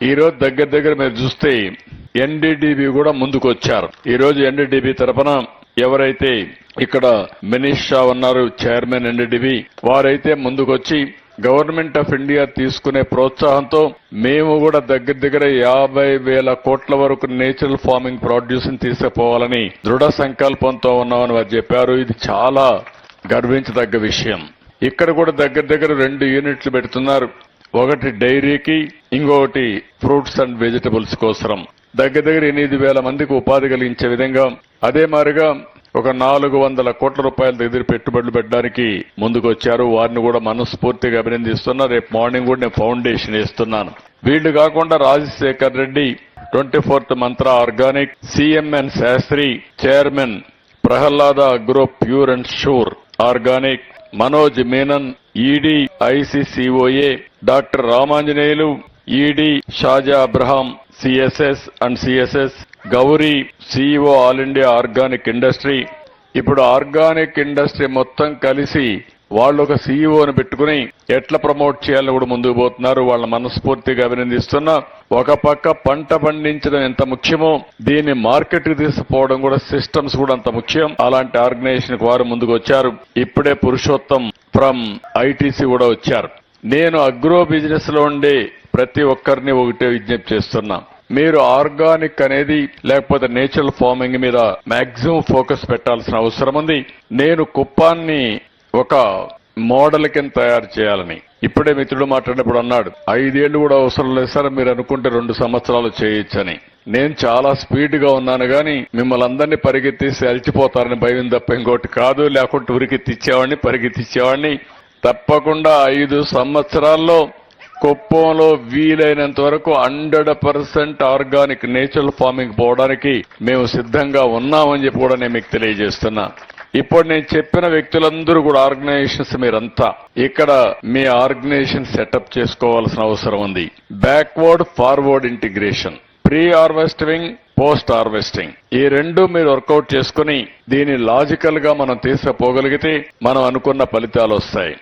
ఈ రోజు దగ్గర దగ్గర మీరు చూస్తే ఎన్డీడీబీ కూడా ముందుకు వచ్చారు ఈరోజు రోజు ఎన్డీడీబీ తరపున ఎవరైతే ఇక్కడ మినిష్ షా ఉన్నారు చైర్మన్ ఎన్డీడీబీ వారైతే ముందుకొచ్చి గవర్నమెంట్ ఆఫ్ ఇండియా తీసుకునే ప్రోత్సాహంతో మేము కూడా దగ్గర దగ్గర యాభై వేల కోట్ల వరకు నేచురల్ ఫార్మింగ్ ప్రొడ్యూస్ తీసుకుపోవాలని దృఢ సంకల్పంతో ఉన్నామని వారు చెప్పారు. ఇది చాలా గర్వించదగ్గ విషయం. ఇక్కడ కూడా దగ్గర దగ్గర రెండు యూనిట్లు పెడుతున్నారు. ఒకటి డైరీకి ఇంకొకటి ఫ్రూట్స్ అండ్ వెజిటబుల్స్ కోసరం. దగ్గర దగ్గర ఎనిమిది వేల మందికి ఉపాధి కలిగించే విధంగా అదే మారిగా ఒక నాలుగు వందల కోట్ల రూపాయల దగ్గర పెట్టుబడులు పెట్టడానికి ముందుకు వచ్చారు వారిని కూడా మనస్ఫూర్తిగా అభినందిస్తున్నా. రేపు మార్నింగ్ కూడా నేను ఫౌండేషన్ ఇస్తున్నాను వీళ్ళు కాకుండా Rajasekhar Reddy twenty fourth Mantra organic CMN Sastri chairman Prahlada agro pure and sure organic Manoj Menon ED ICCOA doctor Ramanjaneyulu ED Shaja Abraham CSS and CSS Gowri CEO all India organic industry. ఇప్పుడు organic industry మొత్తం కలిసి వాళ్ళు ఒక సీఈఓని పెట్టుకుని ఎట్లా promote చేయాలని కూడా ముందుకు పోతున్నారు. వాళ్ళ మనస్ఫూర్తిగా అభినందిస్తున్నా. ఒక పక్క పంట పండించడం ఎంత ముఖ్యమో దీన్ని మార్కెట్కి తీసుకుపోవడం కూడా సిస్టమ్స్ కూడా అంత ముఖ్యం. అలాంటి ఆర్గనైజేషన్ వారు ముందుకు వచ్చారు. ఇప్పుడే పురుషోత్తం ఫ్రమ్ ఐటీసీ కూడా వచ్చారు. నేను అగ్రో బిజినెస్లో ఉండే ప్రతి ఒక్కరిని ఒకటే విజ్ఞప్తి చేస్తున్నా. మీరు ఆర్గానిక్ అనేది లేకపోతే నేచురల్ ఫార్మింగ్ మీద మాక్సిమం ఫోకస్ పెట్టాల్సిన అవసరం ఉంది. నేను కుప్పాన్ని ఒక మోడల్ కింద తయారు చేయాలని. ఇప్పుడే మిత్రుడు మాట్లాడినప్పుడు అన్నాడు ఐదేళ్ళు కూడా అవసరం లేదు సార్ మీరు అనుకుంటే రెండు సంవత్సరాలు చేయొచ్చని. నేను చాలా స్పీడ్గా ఉన్నాను గాని మిమ్మల్ని అందరినీ పరిగెత్తిస్తే అలిచిపోతారని భయం తప్ప ఇంకోటి కాదు. లేకుంటే ఉరికెత్తిచ్చేవాడిని పరిగెత్తిచ్చేవాడిని తప్పకుండా ఐదు సంవత్సరాల్లో కుప్పంలో వీలైనంత వరకు hundred percent organic natural farming పోవడానికి మేము సిద్ధంగా ఉన్నామని చెప్పి కూడా నేను మీకు తెలియజేస్తున్నా. ఇప్పుడు నేను చెప్పిన వ్యక్తులందరూ కూడా ఆర్గనైజేషన్స్ మీరంతా. ఇక్కడ మీ ఆర్గనైజేషన్ సెటప్ చేసుకోవాల్సిన అవసరం ఉంది. Backward forward integration pre harvesting post harvesting ఈ రెండు మీరు వర్కౌట్ చేసుకుని దీన్ని లాజికల్గా మనం తీసుకుపోగలిగితే మనం అనుకున్న ఫలితాలు వస్తాయి.